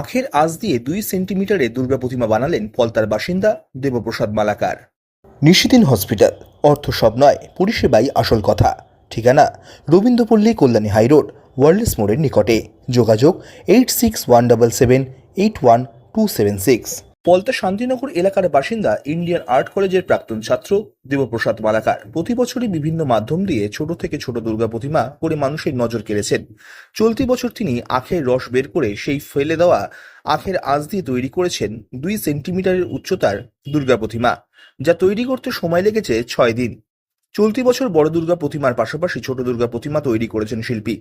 আখের আঁচ দিয়ে দুই সেন্টিমিটারে দুর্গা প্রতিমা বানালেন পলতার বাসিন্দা দেবপ্রসাদ মালাকার। নিশিদিন হসপিটাল, অর্থ সব নয়, পরিষেবাই আসল কথা। ঠিকানা, রবীন্দ্রপল্লী কল্যাণী হাইরোড ওয়ার্ল্ডস মোড়ের নিকটে। যোগাযোগ, eight six one double seven, eight one two seven six. Palta Shantinagar এলাকার বাসিন্দা ইন্ডিয়ান আর্ট কলেজের প্রাক্তন ছাত্র দেবপ্রসাদ মালাকার। প্রতি বছরই বিভিন্ন মাধ্যম দিয়ে ছোট থেকে ছোট দুর্গা প্রতিমা করে মানুষের নজর কেড়েছেন। চলতি বছর তিনি আখের রস বের করে সেই ফেলে দেওয়া আখের আঁচ দিয়ে তৈরি করেছেন দুই সেন্টিমিটারের উচ্চতার দুর্গা প্রতিমা, যা তৈরি করতে সময় লেগেছে ছয় দিন। চলতি বছর বড় দুর্গা প্রতিমার পাশাপাশি ছোট দুর্গা প্রতিমা তৈরি করেছেন শিল্পী।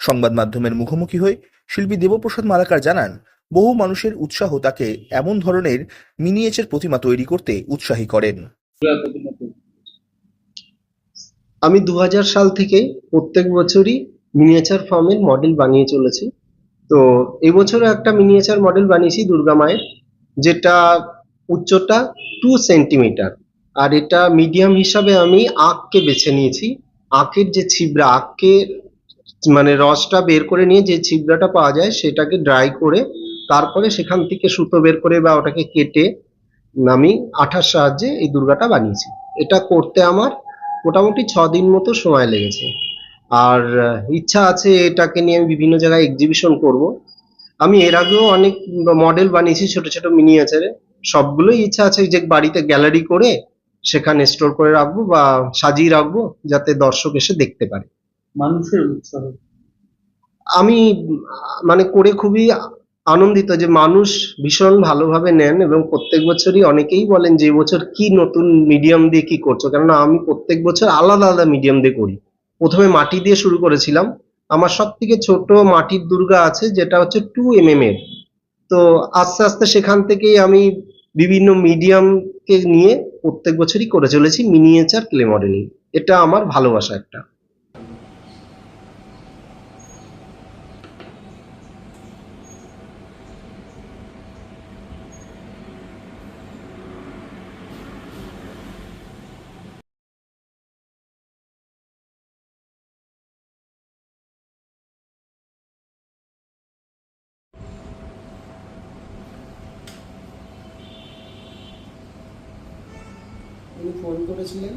সংবাদ মাধ্যমের মুখোমুখি হয়ে শিল্পী দেবপ্রসাদ মালাকার জানান বহু মানুষের উৎসাহ তাকে এমন ধরনের মিনিয়েচার প্রতিমা তৈরি করতে উৎসাহী করেন। আমি দু হাজার সাল থেকে প্রত্যেক বছরই মিনিয়েচার ফর্মের মডেল বানিয়ে চলেছি। তো এবছরও একটা মিনিয়েচার মডেল বানিয়েছি দুর্গা মায়ের, যেটা উচ্চতা টু সেন্টিমিটার আর এটা মিডিয়াম হিসাবে আমি আখকে বেছে নিয়েছি। আখের যে ছিবড়া আখকে মানে রসটা বের করে নিয়ে যে ছিবড়াটা পাওয়া যায় সেটাকে ড্রাই করে তারপরে সেখান থেকে সুতো বের করে বা ওটাকে কেটে আমি আঠার সাহায্যে এই দুর্গাটা বানিয়েছি। এটা করতে আমার মোটামুটি ছ দিন মতো সময় লেগেছে। আর ইচ্ছা আছে এটাকে নিয়ে আমি বিভিন্ন জায়গায় এক্সিবিশন করব। আমি এর আগেও অনেক মডেল বানিয়েছি ছোট ছোট মিনিয়েচারে সবগুলোই ইচ্ছা আছে যে বাড়িতে গ্যালারি করে সেখানে স্টোর করে রাখব বা সাজিয়ে রাখব যাতে দর্শক এসে দেখতে পারে। মানুষের উৎসাহ। আমি মানে করে খুবই আনন্দিত যে মানুষ ভীষণ ভালোভাবে নেন এবং প্রত্যেক বছরই অনেকেই বলেন যে বছর কি নতুন মিডিয়াম দিয়ে কি করছ? কেননা আমি প্রত্যেক বছর আলাদা আলাদা মিডিয়াম দিয়ে করি। প্রথমে মাটি দিয়ে শুরু করেছিলাম। আমার সব থেকে ছোট মাটির দুর্গা আছে, যেটা হচ্ছে টু এম এম এর। তো আস্তে আস্তে সেখান থেকেই আমি বিভিন্ন মিডিয়ামকে নিয়ে প্রত্যেক বছরই করে চলেছি মিনিয়েচার ক্লে মডেলিং এটা আমার ভালোবাসা একটা। উনি ফোন করেছিলেন।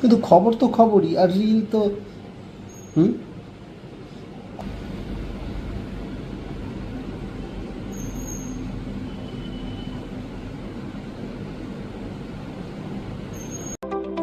কিন্তু খবর তো খবরই আর রিল তো হুম?